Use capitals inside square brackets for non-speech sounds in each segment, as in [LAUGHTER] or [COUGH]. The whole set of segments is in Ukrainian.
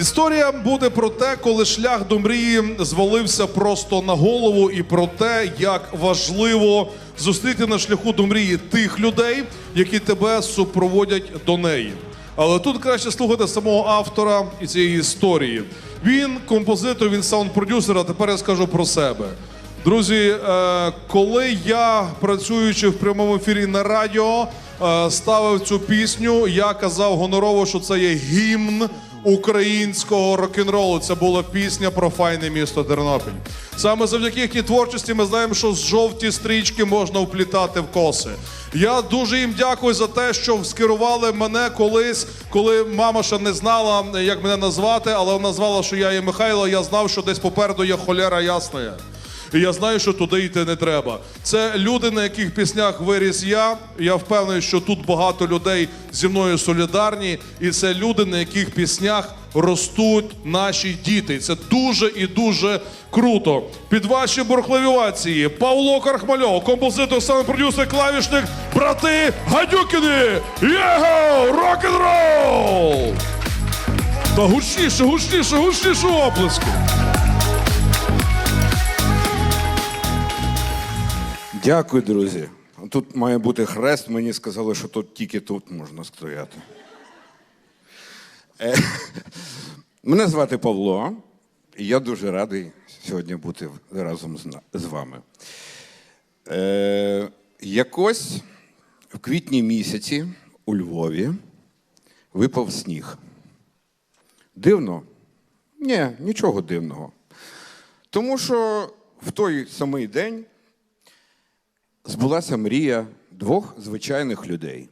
Історія буде про те, коли шлях до мрії звалився просто на голову, і про те, як важливо зустріти на шляху до мрії тих людей, які тебе супроводять до неї. Але тут краще слухати самого автора і цієї історії. Він композитор, він саунд-продюсер, а тепер я скажу про себе. Друзі, е, коли я працюючи в прямому ефірі на радіо, е, ставив цю пісню, я казав гонорово, що це є гімн українського рок-н-ролу. Це була пісня про файне місто Тернопіль. Саме завдяки їхній творчості ми знаємо, що з жовті стрічки можна вплітати в коси. Я дуже їм дякую за те, що скерували мене колись, коли мама ще не знала, як мене назвати, але вона назвала, що я є Михайло. Я знав, що десь попереду є холера ясна. Я знаю, що туди йти не треба. Це люди, на яких піснях виріс я. Я впевнений, що тут багато людей зі мною солідарні, і це люди, на яких піснях ростуть наші діти. Це дуже і дуже круто. Під ваші бурхливі овації Павло Кархмальов, композитор, саме продюсер, клавішник, брати Гадюкіни! Його! Рок-н-рол! Та гучніше, гучніше, гучніше оплески! Дякую, друзі. Тут має бути хрест. Мені сказали, що тут тільки тут можна стояти. Е, Мене звати Павло, і я дуже радий сьогодні бути разом з вами. Е, якось в квітні місяці у Львові випав сніг. Дивно? Ні, нічого дивного. Тому що в той самий день збулася мрія двох звичайних людей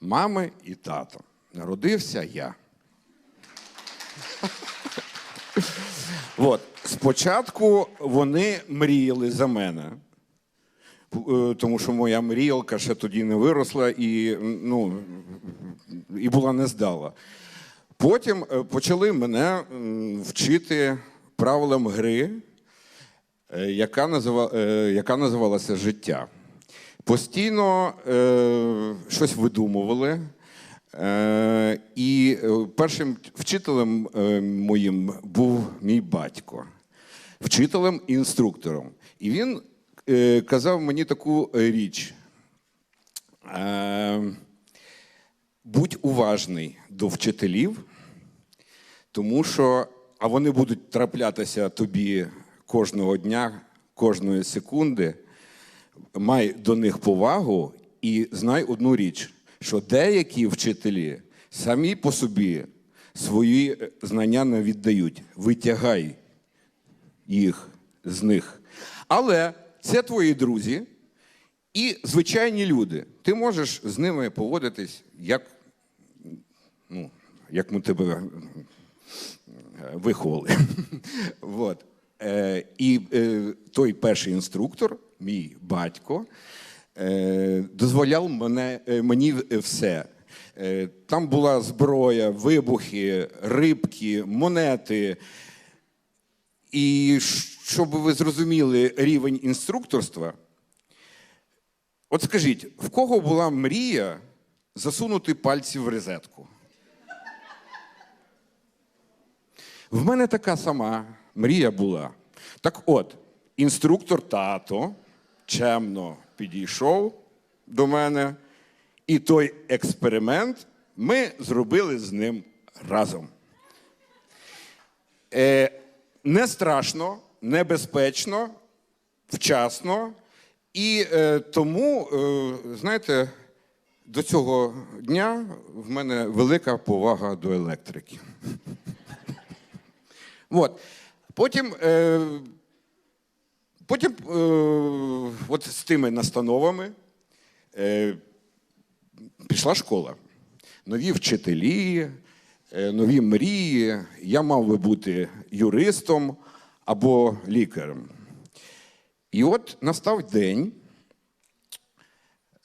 мами і тата. Народився я. От. Спочатку вони мріяли за мене, е, тому що моя мріялка ще тоді не виросла і, ну, і була не здала. Потім е, почали мене вчити правилам гри, яка, назива, е, яка називалася життя. Постійно е, щось видумували. Е, і е, першим вчителем е, моїм був мій батько, вчителем і інструктором. І він е, казав мені таку е, річ. Е, будь уважний до вчителів, тому що а вони будуть траплятися тобі кожного дня, кожної секунди. Май до них повагу і знай одну річ, що деякі вчителі самі по собі свої знання не віддають. Витягай їх з них. Але це твої друзі і звичайні люди. Ти можеш з ними поводитись, як, ну, як ми тебе е, виховали. [LAUGHS] вот. Е, і е, той перший інструктор, мій батько, е, дозволяв мене, мені все. Там була зброя, вибухи, рибки, монети. І щоб ви зрозуміли рівень інструкторства, от скажіть, в кого була мрія засунути пальці в розетку? В мене така сама мрія була. Так от, інструктор тато чемно підійшов до мене, і той експеримент ми зробили з ним разом. Е, не страшно, небезпечно, вчасно. І е, тому, е, знаєте, до цього дня в мене велика повага до електрики. [LAUGHS] От. Потім, е, потім е, от з тими настановами е, пішла школа. Нові вчителі, е, нові мрії. Я мав би бути юристом або лікарем. І от настав день,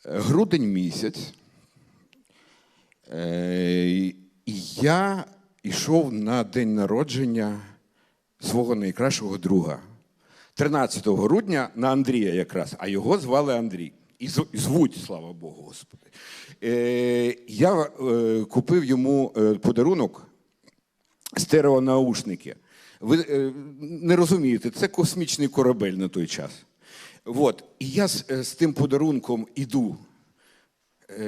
е, грудень місяць. Е, я йшов на день народження свого найкращого друга. 13 грудня на Андрія якраз, а його звали Андрій. І звуть, слава Богу, Господи. Е, я е, купив йому е, подарунок стереонаушники. Ви е, не розумієте, це космічний корабель на той час. От. І я з, е, з тим подарунком іду е,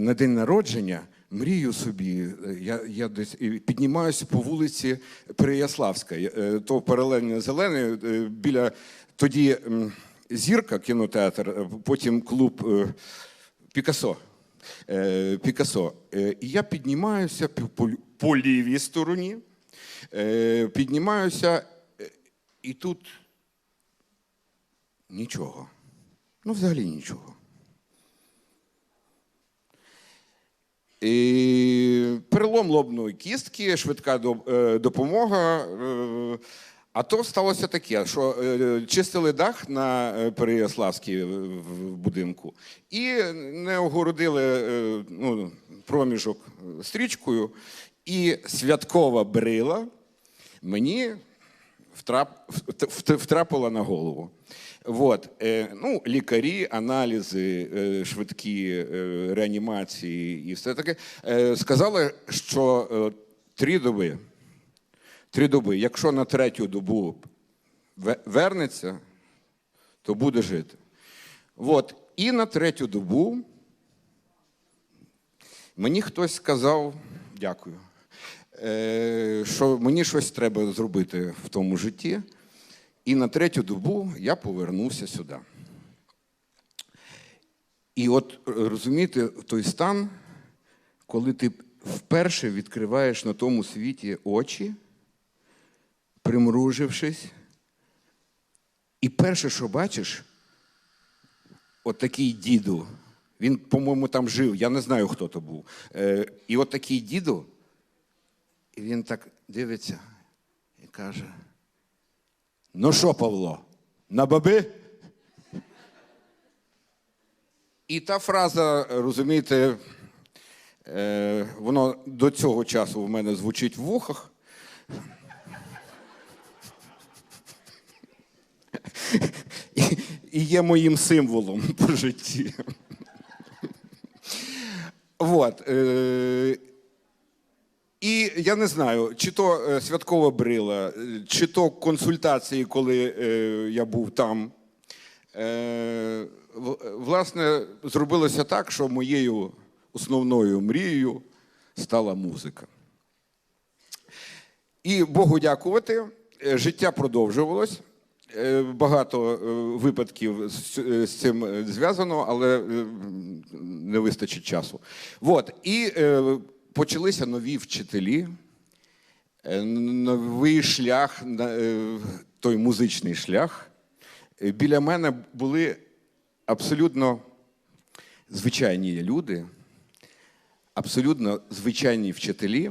на день народження, мрію собі, я, я десь піднімаюся по вулиці Переяславська, е, то паралельно зелений, е, біля тоді зірка кінотеатр, е, потім клуб Пікасо. Пікасо. І я піднімаюся по, по лівій стороні, піднімаюся, і тут нічого. Ну, взагалі нічого. І перелом лобної кістки, швидка е, допомога. е, А то сталося таке, що е, чистили дах на Переяславській будинку і не огородили ну, проміжок стрічкою, і святкова брила мені втрап, втрапила на голову. От, е, ну, лікарі, аналізи, е, швидкі е, реанімації і все таке е, сказали, що е, три доби. Три доби. Якщо на третю добу вернеться, то буде жити. От. І на третю добу мені хтось сказав, дякую, е, що мені щось треба зробити в тому житті. І на третю добу я повернувся сюди. І от е, розумієте, той стан, коли ти вперше відкриваєш на тому світі очі, примружившись, і перше, що бачиш, от такий діду, він, по-моєму, там жив, я не знаю, хто то був. Е, і от такий діду, і він так дивиться і каже: Ну що, Павло, на баби? І та фраза, розумієте, е, воно до цього часу в мене звучить в вухах. І, є моїм символом по житті. Вот. І я не знаю, чи то е, святкова брила, е, чи то консультації, коли е, я був там. Власне, зробилося так, що моєю основною мрією стала музика. І Богу дякувати, життя продовжувалось. Багато випадків з цим зв'язано, але не вистачить часу. От. І почалися нові вчителі, е, новий шлях, е, той музичний шлях. Е, Біля мене були абсолютно звичайні люди, абсолютно звичайні вчителі,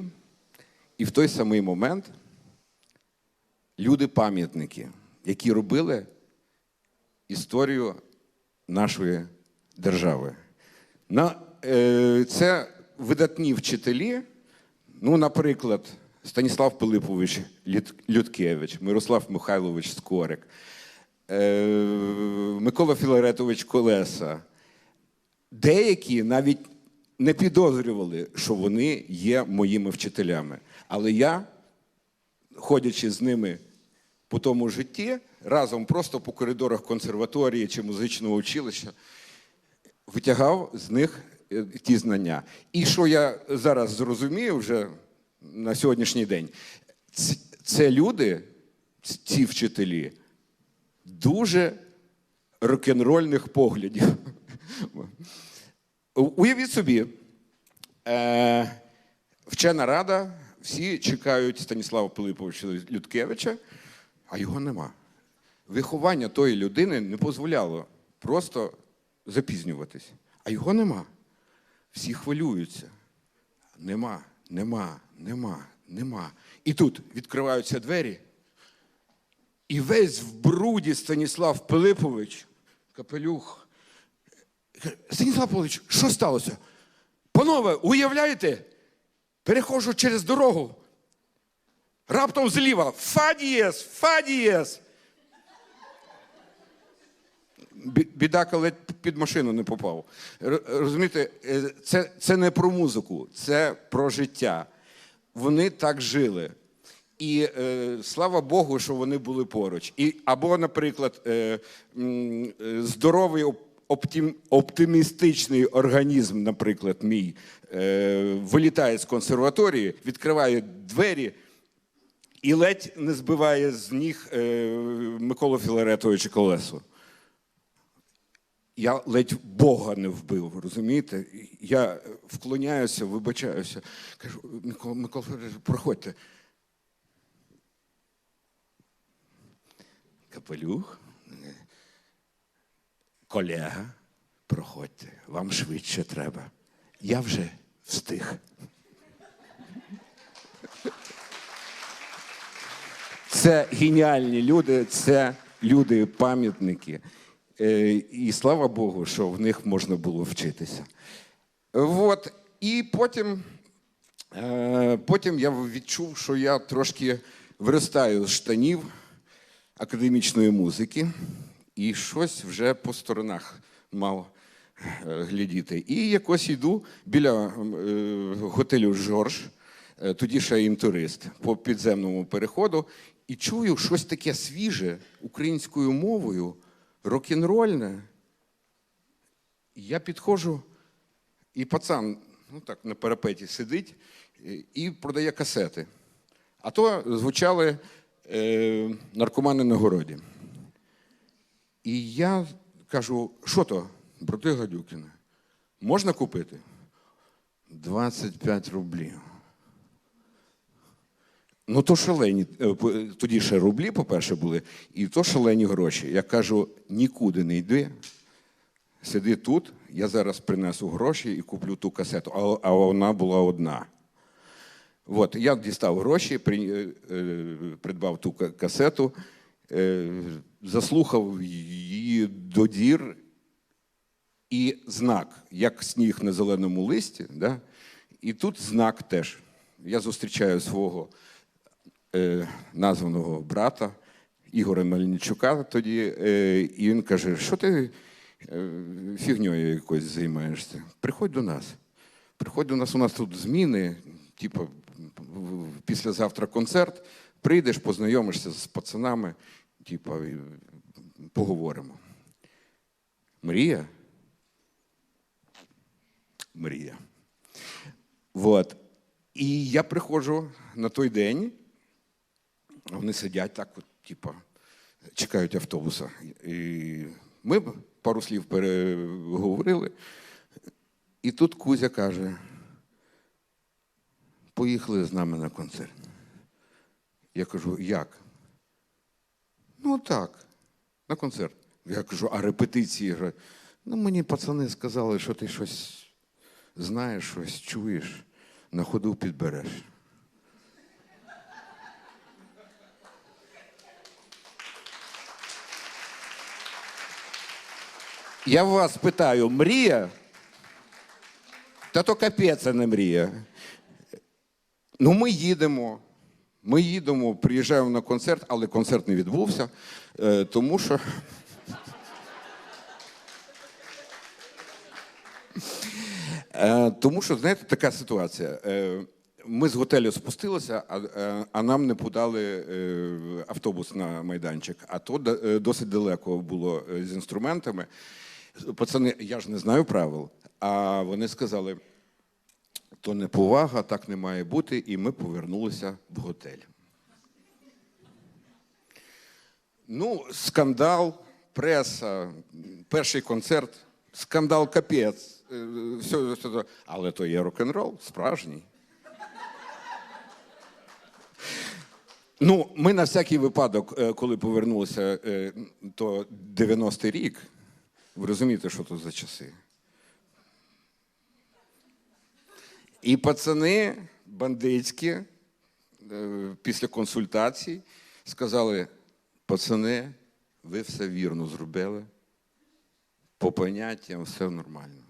і в той самий момент люди-пам'ятники, які робили історію нашої держави. На, е, це видатні вчителі, ну, наприклад, Станіслав Пилипович Людкевич, Мирослав Михайлович Скорик, е, Микола Філаретович Колеса. Деякі навіть не підозрювали, що вони є моїми вчителями. Але я ходячи з ними по тому житті, разом просто по коридорах консерваторії чи музичного училища, витягав з них ті знання. І що я зараз зрозумію вже на сьогоднішній день, це люди, ці вчителі, дуже рок-н-рольних поглядів. Уявіть собі, е, вчена рада, всі чекають Станіслава Пилиповича Людкевича, а його нема. Виховання тої людини не дозволяло просто запізнюватись. А його нема. Всі хвилюються. Нема, нема, нема, нема. І тут відкриваються двері. І весь в бруді Станіслав Пилипович, капелюх. Станіслав Пилипович, що сталося? Панове, уявляєте? Перехожу через дорогу. Раптом зліва Фадієс, Фадієс. Бі- Бідака ледь під машину не попав. Розумієте, е, це, це не про музику, це про життя. вони так жили. І е, слава Богу, що вони були поруч. І, або, наприклад, е, м, е, здоровий оптим, оптимістичний організм, наприклад, мій, е, вилітає з консерваторії, відкриває двері і ледь не збиває з ніг е, Миколу Філаретовича колесо. Я ледь Бога не вбив, розумієте? Я вклоняюся, вибачаюся. Кажу, Микола, Микола Федорович, проходьте. Капелюх, колега, проходьте, вам швидше треба. Я вже встиг. Це геніальні люди, це люди-пам'ятники. Е, І слава Богу, що в них можна було вчитися. От. І потім, е, потім я відчув, що я трошки виростаю з штанів академічної музики, і щось вже по сторонах мав е, глядіти. І якось йду біля готелю Жорж, тоді ще інтурист, по підземному переходу, і чую щось таке свіже українською мовою, рок-н-рольне. Я підходжу, і пацан ну так, на парапеті сидить е, і продає касети. А то звучали е, наркомани на городі. І я кажу: що то, брати Гадюкіна, можна купити? 25 рублів. Ну, то шалені, е, тоді ще рублі, по-перше, були, і то шалені гроші. Я кажу, нікуди не йди. Сиди тут, я зараз принесу гроші і куплю ту касету, а, а вона була одна. От, я дістав гроші, е, е, придбав ту касету, заслухав її до дір, і знак, як сніг на зеленому листі, да? і тут знак теж. Я зустрічаю свого названого брата Ігоря Мельничука тоді, е, і він каже: що ти е, фігньою якось займаєшся? Приходь до нас. Приходь до нас, у нас тут зміни, типу, післязавтра концерт, прийдеш, познайомишся з пацанами, типу, поговоримо. Мрія? Мрія. Вот. І я приходжу на той день, вони сидять так, от, типу, чекають автобуса. І ми пару слів переговорили. І тут Кузя каже: поїхали з нами на концерт. Я кажу, як? Ну так, на концерт. Я кажу, а репетиції? Говорять, Ну, мені пацани сказали, що ти щось знаєш, щось чуєш, на ходу підбереш. Я вас питаю, мрія? Та то капець, а не мрія. Ну, ми їдемо. Ми їдемо, приїжджаємо на концерт, але концерт не відбувся, е, тому що. [LAUGHS] Е, Тому що, знаєте, така ситуація. Е, Ми з готелю спустилися, а, нам не подали автобус на майданчик. А то досить далеко було з інструментами. Пацани, я ж не знаю правил. А вони сказали: то не повага, так не має бути, і ми повернулися в готель. Ну, скандал, преса, перший концерт, скандал капець. е, але то є рок-н-рол, справжній. Ну, ми на всякий випадок, е, коли повернулися, е, то 90-й рік, ви розумієте, що то за часи. І пацани бандитські е, після консультацій сказали: пацани, ви все вірно зробили. По поняттям все нормально.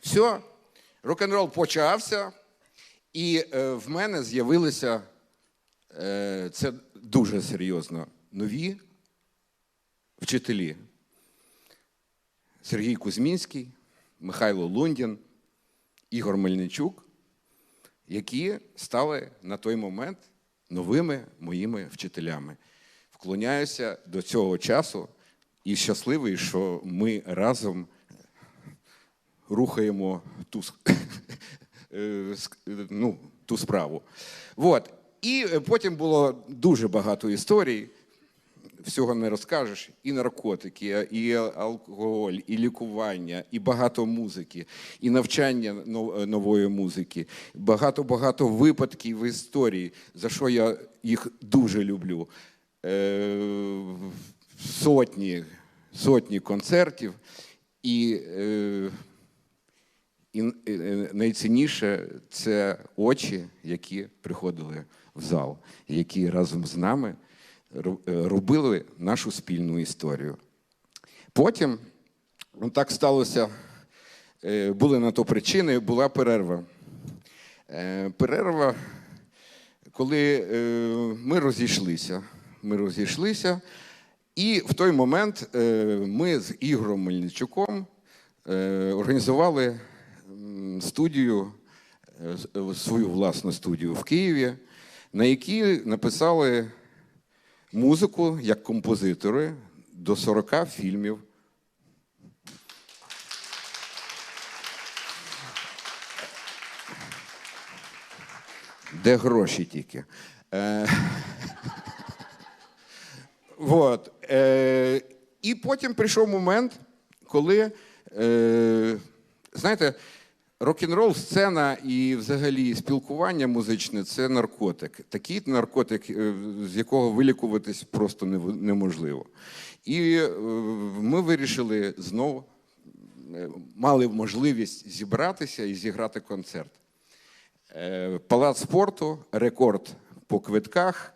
Все, рок-н-рол почався, і е, в мене з'явилися е, це дуже серйозно. Нові вчителі. Сергій Кузьмінський, Михайло Лундін, Ігор Мельничук які стали на той момент новими моїми вчителями. Вклоняюся до цього часу і щасливий, що ми разом рухаємо ту, [LAUGHS] е, ну, ту справу. Вот. І потім було дуже багато історій. Всього не розкажеш. І наркотики, і алкоголь, і лікування, і багато музики, і навчання нової музики, багато-багато випадків в історії, за що я їх дуже люблю. Е, сотні, сотні концертів. І е, і е, найцінніше це очі, які приходили в зал, які разом з нами робили нашу спільну історію. Потім ну, так сталося, е, були на то причини, була перерва. Е, Перерва, коли е, ми розійшлися. Ми розійшлися, і в той момент е, ми з Ігорем Мельничуком е, організували студію, е, е, свою власну студію в Києві, на якій написали музику як композитори до 40 фільмів. Де гроші тільки. Е, [LAUGHS] Вот. Е, і потім прийшов момент, коли, е, знаєте, рок-н-рол, сцена і взагалі спілкування музичне це наркотик. Такий наркотик, е, з якого вилікуватись просто неможливо. І е, ми вирішили знову, е, мали можливість зібратися і зіграти концерт. Палац спорту, рекорд по квитках,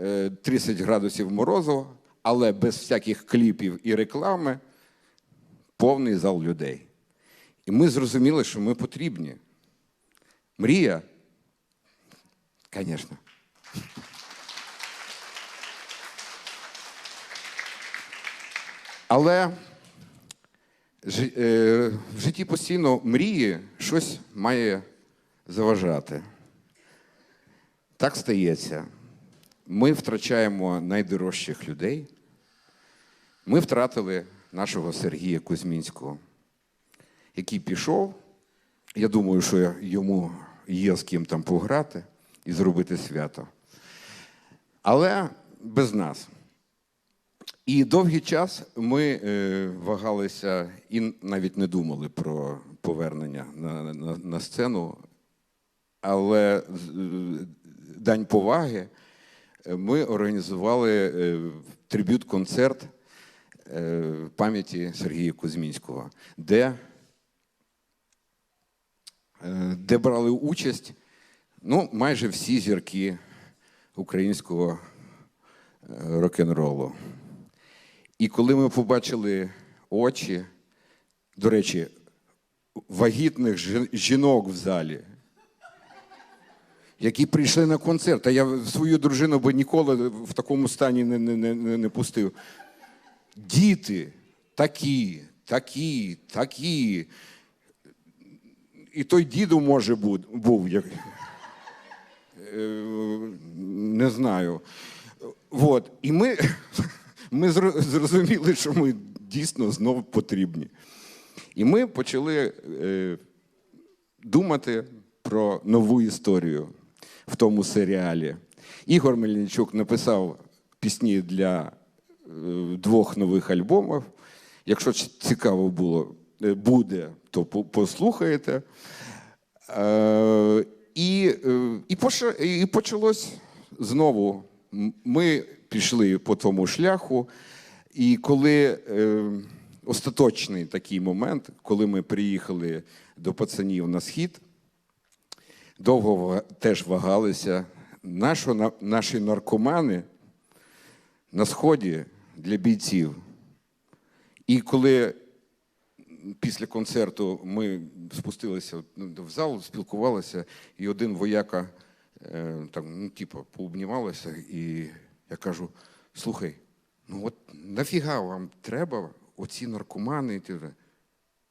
е, 30 градусів морозу, але без всяких кліпів і реклами, повний зал людей. І ми зрозуміли, що ми потрібні. Мрія, звісно. Але е, в житті постійно мрії щось має заважати. Так стається. Ми втрачаємо найдорожчих людей. Ми втратили нашого Сергія Кузьмінського, який пішов. Я думаю, що йому є з ким там пограти і зробити свято. Але без нас. І довгий час ми е, вагалися і навіть не думали про повернення на, на, на сцену. Але е, дань поваги е, ми організували трибют-концерт пам'яті Сергія Кузьмінського, де, де брали участь ну, майже всі зірки українського е, рок-н-ролу. І коли ми побачили очі, до речі, вагітних жінок в залі, які прийшли на концерт, а я свою дружину би ніколи в такому стані не, не, не- не пустив. Діти такі, такі, такі. І той діду може був. Як... Е, Не знаю. Вот. І ми, [LAUGHS] ми зрозуміли, що ми дійсно знову потрібні. І ми почали е, думати про нову історію в тому серіалі. Ігор Мельничук написав пісні для е, двох нових альбомів. Якщо цікаво було, буде, то по- послухаєте. Е, і, е, і, і почалось знову. Ми пішли по тому шляху, і коли е, остаточний такий момент, коли ми приїхали до пацанів на схід, довго теж вагалися. Нашо, на- наші наркомани на сході для бійців. І коли після концерту ми спустилися в зал, спілкувалися, і один вояка е, там, ну, типу, пообнімалися, і я кажу: слухай, ну от нафіга вам треба оці наркомани? І ти вже?»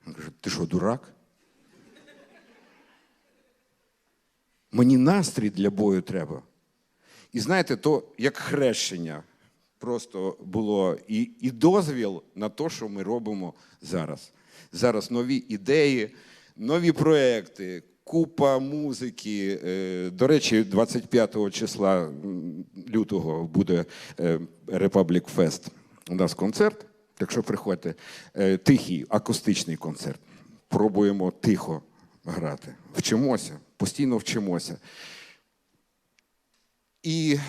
Він каже, ти що, дурак? Мені настрій для бою треба. І знаєте, то як хрещення просто було і, і дозвіл на те, що ми робимо зараз. Зараз нові ідеї, нові проекти, купа музики. Е, До речі, 25 числа лютого буде е, Republic Fest. У нас концерт. Так що приходьте, Е, тихий акустичний концерт. Пробуємо тихо грати. Вчимося, постійно вчимося. І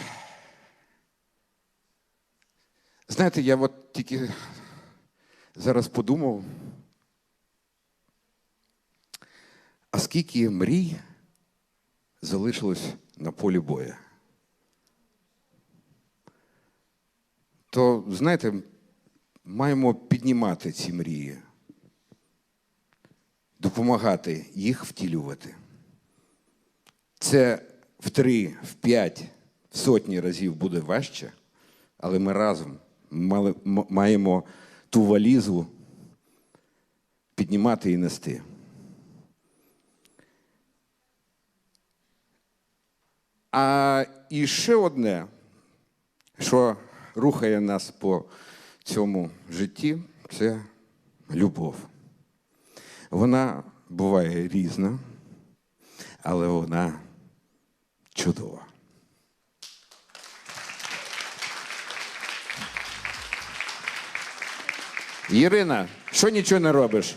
знаєте, я от тільки зараз подумав, а скільки мрій залишилось на полі бою? То, знаєте, маємо піднімати ці мрії, допомагати їх втілювати. Це в три, в п'ять, в сотні разів буде важче, але ми разом маємо ту валізу піднімати і нести. А і ще одне, що рухає нас по цьому житті, це любов. Вона буває різна, але вона чудова. Ірина, що нічого не робиш?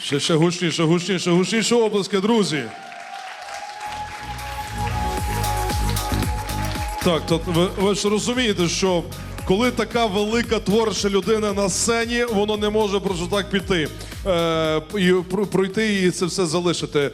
Ще, ще гучніше, гучніше, гучніше обласки, друзі. Так, то ви, ви ж розумієте, що коли така велика творча людина на сцені, воно не може просто так піти е, і пройти і це все залишити.